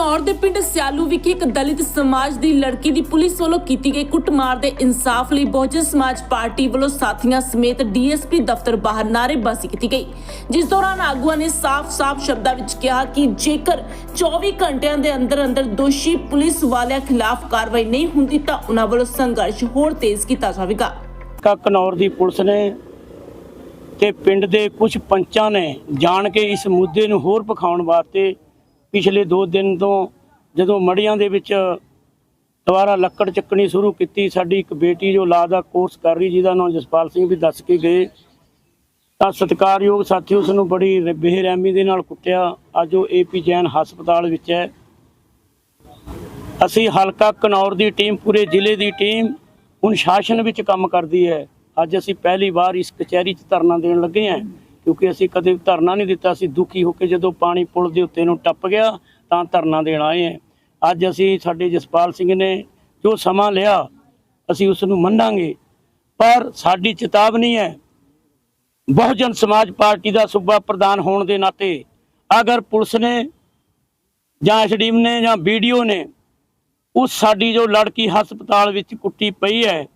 ਘਨੌਰ ਦੇ ਪਿੰਡ ਸਿਆਲੂ ਵਿਖੇ ਇੱਕ ਦਲਿਤ ਸਮਾਜ ਦੀ ਲੜਕੀ ਦੀ ਪੁਲਿਸ ਵੱਲੋਂ ਕੀਤੀ ਗਈ ਕੁੱਟਮਾਰ ਦੇ ਇਨਸਾਫ ਲਈ ਬਹੁਜਨ ਸਮਾਜ ਪਾਰਟੀ ਵੱਲੋਂ ਸਾਥੀਆਂ ਸਮੇਤ ਡੀਐਸਪੀ ਦਫ਼ਤਰ ਬਾਹਰ ਨਾਅਰੇਬਾਜ਼ੀ ਕੀਤੀ ਗਈ। ਜਿਸ ਦੌਰਾਨ ਆਗੂਆਂ ਨੇ ਸਾਫ਼-ਸਾਫ਼ ਸ਼ਬਦਾਂ ਵਿੱਚ ਕਿਹਾ ਕਿ ਜੇਕਰ 24 ਘੰਟਿਆਂ ਦੇ ਅੰਦਰ ਅੰਦਰ ਦੋਸ਼ੀ ਪੁਲਿਸ ਵਾਲਿਆਂ ਖਿਲਾਫ ਕਾਰਵਾਈ ਨਹੀਂ ਹੁੰਦੀ ਤਾਂ ਉਹਨਾਂ ਵੱਲੋਂ ਸੰਘਰਸ਼ ਹੋਰ ਤੇਜ਼ ਕੀਤਾ ਜਾਵੇਗਾ। ਕਨੌਰ ਦੀ ਪੁਲਿਸ ਨੇ ਤੇ ਪਿੰਡ ਦੇ ਕੁਝ ਪੰਚਾਂ ਨੇ ਜਾਣ ਕੇ ਇਸ ਮੁੱਦੇ ਨੂੰ ਹੋਰ ਪਖਾਉਣ ਵਾਸਤੇ ਪਿਛਲੇ 2 ਦਿਨ ਤੋਂ ਜਦੋਂ ਮੜੀਆਂ ਦੇ ਵਿੱਚ ਦੁਬਾਰਾ ਲੱਕੜ ਚੱਕਣੀ ਸ਼ੁਰੂ ਕੀਤੀ, ਸਾਡੀ ਇੱਕ ਬੇਟੀ ਜੋ ਲਾ ਦਾ ਕੋਰਸ ਕਰ ਰਹੀ, ਜਿਹਦਾ ਨਾਮ ਜਸਪਾਲ ਸਿੰਘ ਵੀ ਦੱਸ ਕੇ ਗਏ, ਤਾਂ ਸਤਿਕਾਰਯੋਗ ਸਾਥੀ ਉਸ ਨੂੰ ਬੜੀ ਬੇਰਹਿਮੀ ਦੇ ਨਾਲ ਕੁੱਟਿਆ। ਅੱਜ ਉਹ ਏਪੀ ਜੈਨ ਹਸਪਤਾਲ ਵਿੱਚ ਹੈ। ਅਸੀਂ ਹਲਕਾ ਕਨੌਰ ਦੀ ਟੀਮ, ਪੂਰੇ ਜ਼ਿਲ੍ਹੇ ਦੀ ਟੀਮ, ਹੁਣ ਸ਼ਾਸਨ ਵਿੱਚ ਕੰਮ ਕਰਦੀ ਹੈ। ਅੱਜ ਅਸੀਂ ਪਹਿਲੀ ਵਾਰ ਇਸ ਕਚਹਿਰੀ 'ਚ ਧਰਨਾ ਦੇਣ ਲੱਗੇ ਹਾਂ। ਕਿਉਂਕਿ ਅਸੀਂ ਕਦੇ ਧਰਨਾ ਨਹੀਂ ਦਿੱਤਾ ਸੀ। ਦੁਖੀ ਹੋ ਕੇ ਜਦੋਂ ਪਾਣੀ ਪੁਲ ਦੇ ਉੱਤੇ ਨੂੰ ਟੱਪ ਗਿਆ, ਤਾਂ ਧਰਨਾ ਦੇਣ ਆਏ ਹਾਂ। ਅੱਜ ਅਸੀਂ ਸਾਡੇ ਜਸਪਾਲ ਸਿੰਘ ਨੇ ਜੋ ਸਮਾਂ ਲਿਆ, ਅਸੀਂ ਉਸ ਨੂੰ ਮੰਨਾਂਗੇ। ਪਰ ਸਾਡੀ ਚੇਤਾਵਨੀ ਹੈ, ਬਹੁਜਨ ਸਮਾਜ ਪਾਰਟੀ ਦਾ ਸੂਬਾ ਪ੍ਰਧਾਨ ਹੋਣ ਦੇ ਨਾਤੇ ਅਗਰ ਪੁਲਿਸ ਨੇ ਜਾਂ ਐਸਡੀਐਮ ਨੇ ਜਾਂ ਵੀਡੀਓ ਨੇ, ਉਸ ਸਾਡੀ ਜੋ ਲੜਕੀ ਹਸਪਤਾਲ ਵਿੱਚ ਕੁੱਟੀ ਪਈ ਹੈ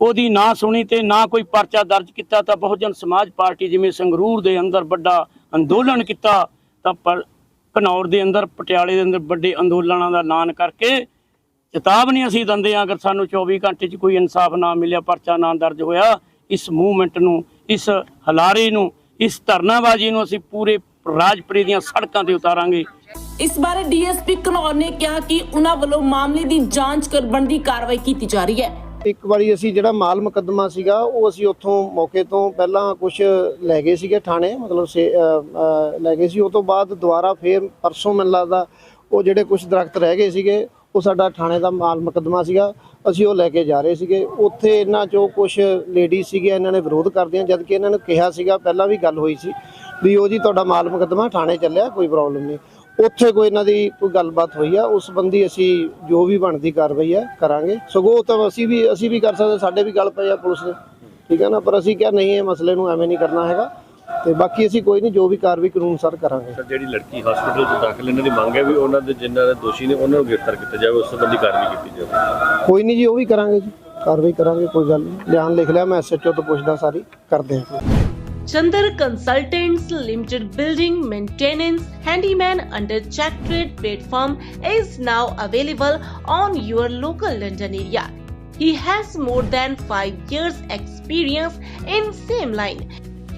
ਉਹਦੀ ਨਾ ਸੁਣੀ ਤੇ ਨਾ ਕੋਈ ਪਰਚਾ ਦਰਜ ਕੀਤਾ ਤਾਂ ਬਹੁਜਨ ਸਮਾਜ ਪਾਰਟੀ ਜਿਵੇਂ ਸੰਗਰੂਰ ਦੇ ਅੰਦਰ ਵੱਡਾ ਅੰਦੋਲਨ ਕੀਤਾ, ਤਾਂ ਘਨੌਰ ਦੇ ਅੰਦਰ, ਪਟਿਆਲੇ ਦੇ ਅੰਦਰ ਵੱਡੇ ਅੰਦੋਲਨਾਂ ਦਾ ਐਲਾਨ ਕਰਕੇ ਚੇਤਾਵਨੀ ਅਸੀਂ ਦਿੰਦੇ ਹਾਂ, ਅਗਰ ਸਾਨੂੰ 24 ਘੰਟੇ 'ਚ ਕੋਈ ਇਨਸਾਫ ਨਾ ਮਿਲਿਆ, ਪਰਚਾ ਨਾ ਦਰਜ ਹੋਇਆ, ਇਸ ਮੂਵਮੈਂਟ ਨੂੰ, ਇਸ ਹਲਾਰੇ ਨੂੰ, ਇਸ ਧਰਨਾਬਾਜ਼ੀ ਨੂੰ ਅਸੀਂ ਪੂਰੇ ਰਾਜਪੁਰੇ ਦੀਆਂ ਸੜਕਾਂ ਤੇ ਉਤਾਰਾਂਗੇ। ਇਸ ਬਾਰੇ ਡੀਐਸਪੀ ਘਨੌਰ ਨੇ ਕਿਹਾ ਕਿ ਉਹਨਾਂ ਵੱਲੋਂ ਮਾਮਲੇ ਦੀ ਜਾਂਚ ਕਰ ਬਣਦੀ ਕਾਰਵਾਈ ਕੀਤੀ ਜਾ ਰਹੀ ਹੈ। ਇੱਕ ਵਾਰੀ ਅਸੀਂ ਜਿਹੜਾ ਮਾਲ ਮੁਕੱਦਮਾ ਸੀਗਾ, ਉਹ ਅਸੀਂ ਉੱਥੋਂ ਮੌਕੇ ਤੋਂ ਪਹਿਲਾਂ ਕੁਝ ਲੈ ਗਏ ਸੀਗੇ ਥਾਣੇ, ਮਤਲਬ ਸੇ- ਲੈ ਗਏ ਸੀ। ਉਹ ਤੋਂ ਬਾਅਦ ਦੁਬਾਰਾ ਫੇਰ ਪਰਸੋਂ ਮੈਨੂੰ ਲੱਗਦਾ ਉਹ ਜਿਹੜੇ ਕੁਝ ਦਰਖਤ ਰਹਿ ਗਏ ਸੀਗੇ ਉਹ ਸਾਡਾ ਥਾਣੇ ਦਾ ਮਾਲ ਮੁਕੱਦਮਾ ਸੀਗਾ, ਅਸੀਂ ਉਹ ਲੈ ਕੇ ਜਾ ਰਹੇ ਸੀਗੇ। ਉੱਥੇ ਇਹਨਾਂ ਚੋਂ ਕੁਝ ਲੇਡੀ ਸੀਗੇ, ਇਹਨਾਂ ਨੇ ਵਿਰੋਧ ਕਰਦੀਆਂ ਜਦ ਕਿ ਇਹਨਾਂ ਨੂੰ ਕਿਹਾ ਸੀਗਾ, ਪਹਿਲਾਂ ਵੀ ਗੱਲ ਹੋਈ ਸੀ ਵੀ ਉਹ ਜੀ ਤੁਹਾਡਾ ਮਾਲ ਮੁਕੱਦਮਾ ਥਾਣੇ ਚੱਲਿਆ, ਕੋਈ ਪ੍ਰੋਬਲਮ ਨਹੀਂ। ਉੱਥੇ ਕੋਈ ਇਹਨਾਂ ਦੀ ਕੋਈ ਗੱਲਬਾਤ ਹੋਈ ਆ, ਉਸ ਸੰਬੰਧੀ ਅਸੀਂ ਜੋ ਵੀ ਬਣਦੀ ਕਾਰਵਾਈ ਆ, ਕਰਾਂਗੇ। ਸਗੋਂ ਤਾਂ ਅਸੀਂ ਵੀ ਅਸੀਂ ਵੀ ਕਰ ਸਕਦੇ, ਸਾਡੇ ਵੀ ਗੱਲ ਪਈ ਆ ਪੁਲਿਸ ਦੇ। ਠੀਕ ਹੈ ਨਾ, ਪਰ ਅਸੀਂ ਕਿਹਾ ਨਹੀਂ, ਇਹ ਮਸਲੇ ਨੂੰ ਐਵੇਂ ਨਹੀਂ ਕਰਨਾ ਹੈਗਾ। ਤੇ ਬਾਕੀ ਅਸੀਂ ਕੋਈ ਨਹੀਂ ਜੋ ਵੀ ਕਾਰਵਾਈ ਕਾਨੂੰਨ ਸਰ ਕਰਾਂਗੇ ਸਰ ਜਿਹੜੀ ਲੜਕੀ ਹਸਪੀਟਲ 'ਚ ਦਾਖਲ ਇਹਨਾਂ ਦੀ ਮੰਗ ਹੈ ਵੀ ਉਹਨਾਂ ਦੇ ਜਿਨ੍ਹਾਂ ਦੇ ਦੋਸ਼ੀ ਨੇ ਉਹਨਾਂ ਨੂੰ ਗ੍ਰਿਫਤਾਰ ਕੀਤਾ ਜਾਵੇ ਉਸ ਸੰਬੰਧੀ ਕਾਰਵਾਈ ਕੀਤੀ ਜਾਵੇ ਕੋਈ ਨਹੀਂ ਜੀ ਉਹ ਵੀ ਕਰਾਂਗੇ ਜੀ ਕਾਰਵਾਈ ਕਰਾਂਗੇ ਕੋਈ ਗੱਲ ਨਹੀਂ ਬਿਆਨ ਲਿਖ ਲਿਆ ਮੈਂ ਐਸਐਚਓ ਤੋਂ ਪੁੱਛਦਾ ਸਾਰੀ ਕਰਦੇ ਹਾਂ Chandar Consultants Limited Building Maintenance Handyman under Check Trade platform is now available on your local London area. He has more than 5 years experience in same line.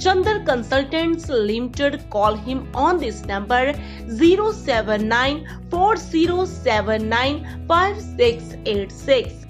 Chandar Consultants Limited call him on this number 079 4079 5686.